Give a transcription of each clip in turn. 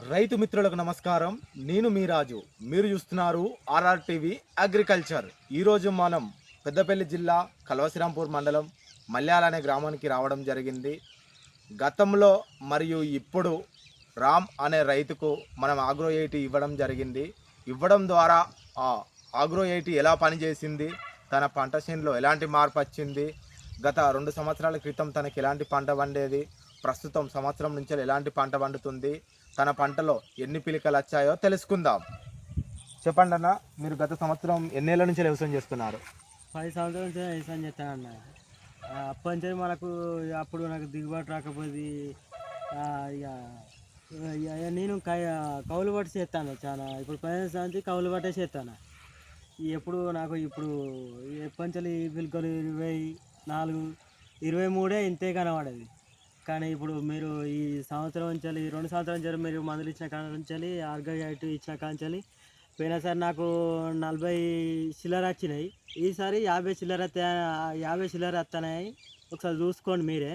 రైతు మిత్రులకు నమస్కారం. నేను మీ రాజు. మీరు చూస్తున్నారు ఆర్ఆర్ టీవీ అగ్రికల్చర్ ఈరోజు మనం పెద్దపల్లి జిల్లా కల్వశ్రీరాంపూర్ మండలం మల్యాల అనే గ్రామానికి రావడం జరిగింది. గతంలో మరియు ఇప్పుడు రామ్ అనే రైతుకు మనం ఆగ్రో ఎయిటీ ఇవ్వడం జరిగింది. ఇవ్వడం ద్వారా ఆ ఆగ్రో ఎయిటీ ఎలా పనిచేసింది? తన పంట చేనులో ఎలాంటి మార్పు వచ్చింది? గత రెండు సంవత్సరాల క్రితం తనకి ఎలాంటి పంట పండేది? ప్రస్తుతం సంవత్సరం నుంచి ఎలాంటి పంట పండుతుంది? తన పంటలో ఎన్ని పిలికలు వచ్చాయో తెలుసుకుందాం. చెప్పండి అన్న మీరు గత సంవత్సరం ఎన్నేళ్ళ నుంచి వ్యవసాయం చేస్తున్నారు? పది సంవత్సరాల నుంచి వ్యవసాయం చేస్తాను అన్న అప్పటి నుంచి మనకు అప్పుడు నాకు దిగుబాటు రాకపోతే ఇక నేను కౌలు పట్టి చేస్తాను చాలా. ఇప్పుడు పదిహేను సంవత్సరం కౌలు పట్టే చేస్తాను. ఎప్పుడు నాకు ఇప్పుడు ఎప్పటి నుంచి పిలుకలు ఇరవై నాలుగు ఇరవై మూడే ఇంతే కనబడేది. కానీ ఇప్పుడు మీరు ఈ సంవత్సరం నుంచి ఈ రెండు సంవత్సరాల నుంచి మీరు మందులు ఇచ్చిన కాడ నుంచి ఆర్గైట్ ఇచ్చిన కాడ నుంచి పోయినసారి నాకు నలభై చిల్లర వచ్చినాయి. ఈసారి యాభై చిల్లర యాభై చిల్లర వస్తున్నాయి ఒకసారి చూసుకోండి మీరే.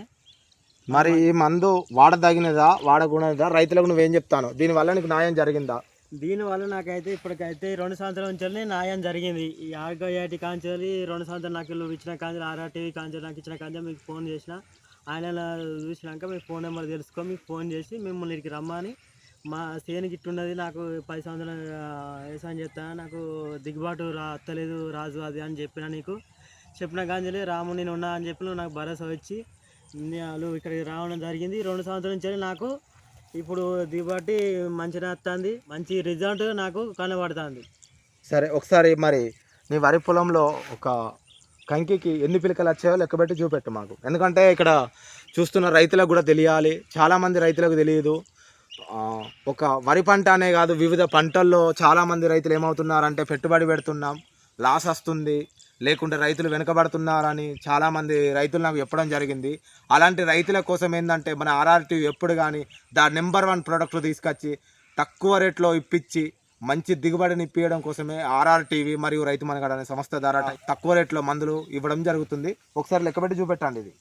మరి ఈ మందు వాడదగినదా వాడకూడదా రైతులకు నువ్వేం చెప్తాను? దీనివల్ల నీకు న్యాయం జరిగిందా? దీనివల్ల నాకైతే ఇప్పటికైతే రెండు సంవత్సరాల నుంచి న్యాయం జరిగింది. ఈ ఆర్గైటి కాంచెలి రెండు సంవత్సరాలు నాకు ఇచ్చిన కాంచెలు ఆర్ఆర్ టీవీ కాంచెలు నాకు ఇచ్చిన కాంచెలు మీకు ఫోన్ చేసిన. ఆయన చూసినాక మీ ఫోన్ నెంబర్ తెలుసుకో మీకు ఫోన్ చేసి మిమ్మల్ని ఇక్కడికి రమ్మని. మా సేనికి ఇట్టున్నది నాకు పది సంవత్సరాలు వేసా వ్యవసాయం చేస్తాను నాకు దిగుబాటు రా అత్తలేదు రాజు అది అని చెప్పిన నీకు. చెప్పిన కాంచెలి రాము నేను ఉన్నా అని చెప్పి నాకు భరోసా వచ్చి వాళ్ళు ఇక్కడికి రావడం జరిగింది. రెండు సంవత్సరాల నుంచి నాకు ఇప్పుడు దిగుబడి మంచిగా వస్తుంది మంచి రిజల్ట్ నాకు కనబడుతుంది. సరే ఒకసారి మరి నీ వరి పొలంలో ఒక కంకికి ఎన్ని పిలకలు వచ్చాయో లెక్కబెట్టి చూపెట్టు మాకు. ఎందుకంటే ఇక్కడ చూస్తున్న రైతులకు కూడా తెలియాలి. చాలామంది రైతులకు తెలియదు. ఒక వరి పంట అనే కాదు వివిధ పంటల్లో చాలామంది రైతులు ఏమవుతున్నారంటే పెట్టుబడి పెడుతున్నాం లాస్ వస్తుంది లేకుంటే రైతులు వెనుకబడుతున్నారని చాలామంది రైతులు నాకు చెప్పడం జరిగింది. అలాంటి రైతుల కోసం ఏంటంటే మన ఆర్ఆర్టీ ఎప్పుడు కానీ దా నెంబర్ వన్ ప్రోడక్ట్లు తీసుకొచ్చి తక్కువ రేట్లో ఇప్పించి మంచి దిగుబడిని ఇప్పించడం కోసమే ఆర్ఆర్ టీవీ మరియు రైతు మనగడ అనే సంస్థ ద్వారా తక్కువ రేట్లో మందులు ఇవ్వడం జరుగుతుంది. ఒకసారి లెక్కబెట్టి చూపెట్టండి ఇది.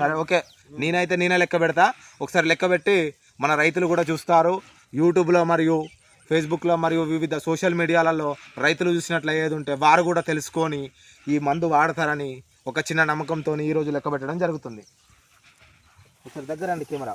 సరే ఓకే. నేనైతే నేనే లెక్క పెడతా. ఒకసారి లెక్క పెట్టి మన రైతులు కూడా చూస్తారు. యూట్యూబ్లో మరియు ఫేస్బుక్లో మరియు వివిధ సోషల్ మీడియాలలో రైతులు చూసినట్లు ఏది ఉంటే వారు కూడా తెలుసుకొని ఈ మందు వాడతారని ఒక చిన్న నమ్మకంతో ఈరోజు లెక్క పెట్టడం జరుగుతుంది. ఒకసారి దగ్గర అండి కెమెరా.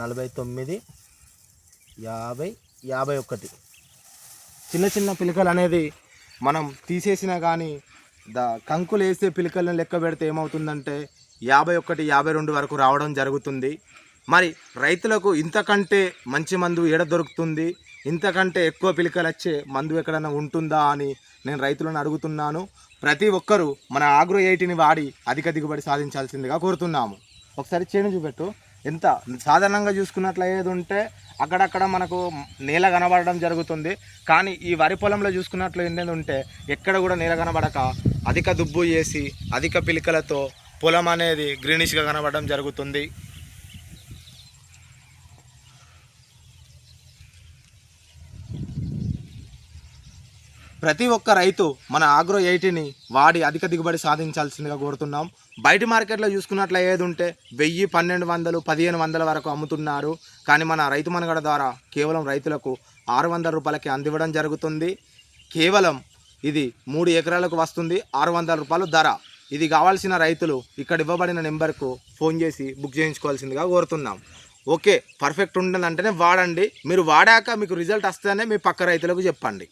నలభై తొమ్మిది యాభై యాభై ఒకటి. చిన్న చిన్న పిలకలు అనేది మనం తీసేసినా కానీ ద కంకులు వేసే పిలకలను లెక్క పెడితే ఏమవుతుందంటే యాభై ఒకటి యాభై రెండు వరకు రావడం జరుగుతుంది. మరి రైతులకు ఇంతకంటే మంచి మందు ఎడ దొరుకుతుంది? ఇంతకంటే ఎక్కువ పిలకలు వచ్చే మందు ఎక్కడైనా ఉంటుందా అని నేను రైతులను అడుగుతున్నాను. ప్రతి ఒక్కరూ మన ఆగ్రో ఎయిటీని వాడి అధిక దిగుబడి సాధించాల్సిందిగా కోరుతున్నాము. ఒకసారి చేను చూపెట్టు. ఎంత? సాధారణంగా చూసుకున్నట్లు ఏది ఉంటే అక్కడక్కడ మనకు నేల కనబడడం జరుగుతుంది. కానీ ఈ వరి పొలంలో చూసుకున్నట్లు ఏంటంటే ఉంటే ఎక్కడ కూడా నేల కనబడక అధిక దుబ్బు చేసి అధిక పిలికలతో పొలం అనేది గ్రీనిష్గా కనబడడం జరుగుతుంది. ప్రతి ఒక్క రైతు మన ఆగ్రో ఎయిటీని వాడి అధిక దిగుబడి సాధించాల్సిందిగా కోరుతున్నాం. బయట మార్కెట్లో చూసుకున్నట్లు ఏది ఉంటే వెయ్యి పన్నెండు వందలు పదిహేను వందల వరకు అమ్ముతున్నారు. కానీ మన రైతు మనగడ ద్వారా కేవలం రైతులకు ఆరు వందల రూపాయలకి అందివ్వడం జరుగుతుంది. కేవలం ఇది మూడు ఎకరాలకు వస్తుంది ఆరు వందల రూపాయలు ధర. ఇది కావాల్సిన రైతులు ఇక్కడ ఇవ్వబడిన నెంబర్కు ఫోన్ చేసి బుక్ చేయించుకోవాల్సిందిగా కోరుతున్నాం. ఓకే పర్ఫెక్ట్ ఉండదంటేనే వాడండి. మీరు వాడాక మీకు రిజల్ట్ వస్తేనే మీ పక్క రైతులకు చెప్పండి.